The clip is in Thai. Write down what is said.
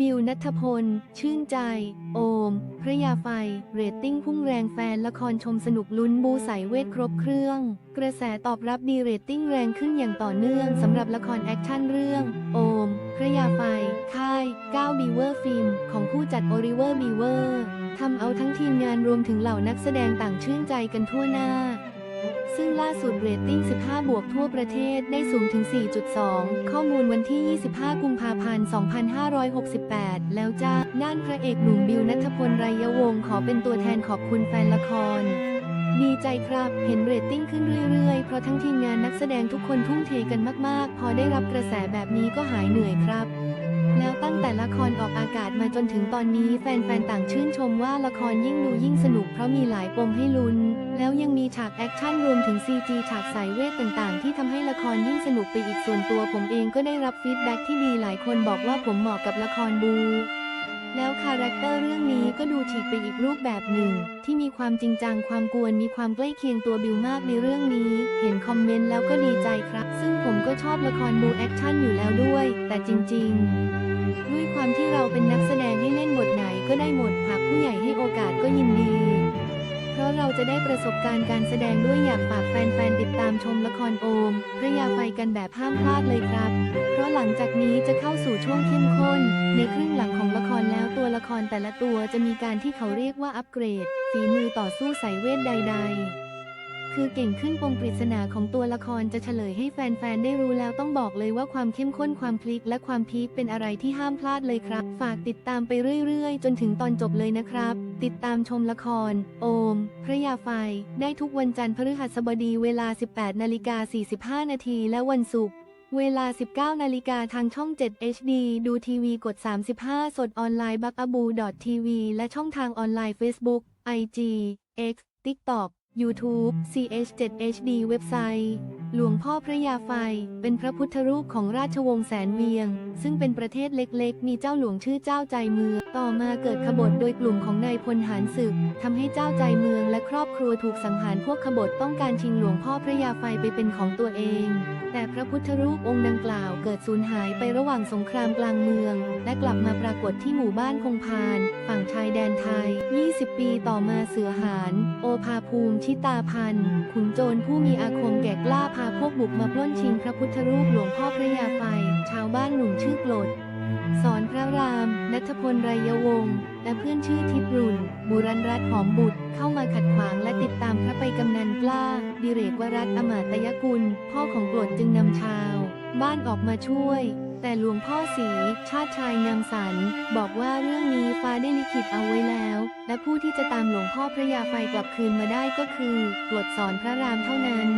บิวนัทพล ชื่นใจ โอม พระยาไฟ เรตติ้งพุ่งแรงแฟนละครชมสนุกลุ้นบูใสเวทครบเครื่อง กระแสตอบรับดีเรตติ้งแรงขึ้นอย่างต่อเนื่องสำหรับละครแอคชั่นเรื่อง โอม พระยาไฟ ค่าย9บีเวอร์ฟิล์มของผู้จัดโอริเวอร์บีเวอร์ทำเอาทั้งทีมงานรวมถึงเหล่านักแสดงต่างชื่นใจกันทั่วหน้า ซึ่งล่าสุดเรตติ้ง 15 บวกทั่วประเทศได้สูงถึง 4.2 ข้อมูลวันที่ 25 กุมภาพันธ์ 2568 แล้วจ้า ด้านพระเอกหนุ่มบิวนัทพลไรยวงศ์ขอเป็นตัวแทนขอบคุณแฟนละคร ดีใจครับ เห็นเรตติ้งขึ้นเรื่อยๆ เพราะทั้งทีมงานนักแสดงทุกคนทุ่มเทกันมากๆ พอได้รับกระแสแบบนี้ก็หายเหนื่อยครับ แล้วตั้งแต่ละครออกอากาศมาจนถึงตอนนี้แฟนๆต่างชื่นชมว่าละครยิ่งดูยิ่งสนุกเพราะมีหลายปมให้ลุ้น แล้วยังมีฉากแอคชั่นรวมถึง CG ฉากสายเวทต่างๆ ที่ทำให้ละครยิ่งสนุกไปอีกส่วนตัวผมเองก็ได้รับฟีดแบ็กที่ดีหลายคนบอกว่าผมเหมาะกับละครบูแล้วคาแรคเตอร์เรื่องนี้ก็ดูฉีกไปอีกรูปแบบหนึ่ง ที่มีความจริงจังความกวนมีความใกล้เคียงตัวบิวมากในเรื่องนี้ เห็นคอมเมนต์แล้วก็ดีใจครับ ซึ่งผมก็ชอบละครบูแอคชั่นอยู่แล้วด้วย แต่จริง ๆ ด้วยความที่เราเป็นนักแสดงให้เล่นบทไหนก็ได้หมดหากผู้ใหญ่ให้โอกาสก็ยินดี เพราะเราจะได้ประสบการณ์การแสดงด้วยอยากฝากแฟนๆติดตามชมละครโอมพระยาไฟกันแบบห้ามพลาดเลยครับ เพราะหลังจากนี้จะเข้าสู่ช่วงเข้มข้น ในครึ่งหลังของละครแล้วตัวละครแต่ละตัวจะมีการที่เขาเรียกว่าอัปเกรดฝีมือต่อสู้สายเวทใด ๆ คือเก่งขึ้นปมปริศนาของตัวละครจะเฉลยให้แฟนๆ ได้รู้แล้วต้องบอกเลยว่าความเข้มข้นความพลิกและความพีคเป็นอะไรที่ห้ามพลาดเลยครับ ฝากติดตามไปเรื่อยๆ จนถึงตอนจบเลยนะครับ ติดตามชมละคร โอม พระยาไฟ ได้ทุกวันจันทร์พฤหัสบดีเวลา 18นาฬิกา45นาทีและวันศุกร์เวลา 19 นาฬิกาทางช่อง 7 HD ดูทีวีกด 35 สดออนไลน์บักอบูทีวีและช่องทางออนไลน์ Facebook IG X TikTok YouTube CH7HD เว็บไซต์ หลวงพ่อพระยาไฟ เป็นพระพุทธรูปของราชวงศ์แสนเวียง ซึ่งเป็นประเทศเล็กๆ มีเจ้าหลวงชื่อเจ้าใจเมือง ต่อมาเกิดขบฏโดยกลุ่มของนายพลหารศึกทำให้เจ้าใจเมืองและครอบครัวถูกสังหารพวกขบฏต้องการชิงหลวงพ่อพระยาไฟไปเป็นของตัวเอง แต่พระพุทธรูปองค์ดังกล่าวเกิดสูญหายไประหว่างสงครามกลางเมือง และกลับมาปรากฏที่หมู่บ้านคงพาน ฝั่งชายแดนไทย 20 ปีต่อมาเสือหาน โอภาภูมิชิตาพันธ์ขุนโจรผู้มีอาคมแก่กล้าพาพวกบุกมาปล้นชิงพระพุทธรูปหลวงพ่อพระยาไฟ ชาวบ้านหนุ่มชื่อกลดสอนพระราม นัทพลไรยวงศ์และเพื่อนชื่อทิพรุนบุรันรัตนหอมบุตร เข้ามาขัดขวางและติดตามพระไปกำนันกล้า ดิเรกวรัตนอมาตยกุล พ่อของโกรดจึงนำชาว บ้านออกมาช่วย แต่หลวงพ่อสีชาติชายงามสัน บอกว่าเรื่องนี้ฟ้าได้ลิขิตเอาไว้แล้ว และผู้ที่จะตามหลวงพ่อพระยาไฟกลับคืนมาได้ก็คือกรดสอนพระรามเท่านั้น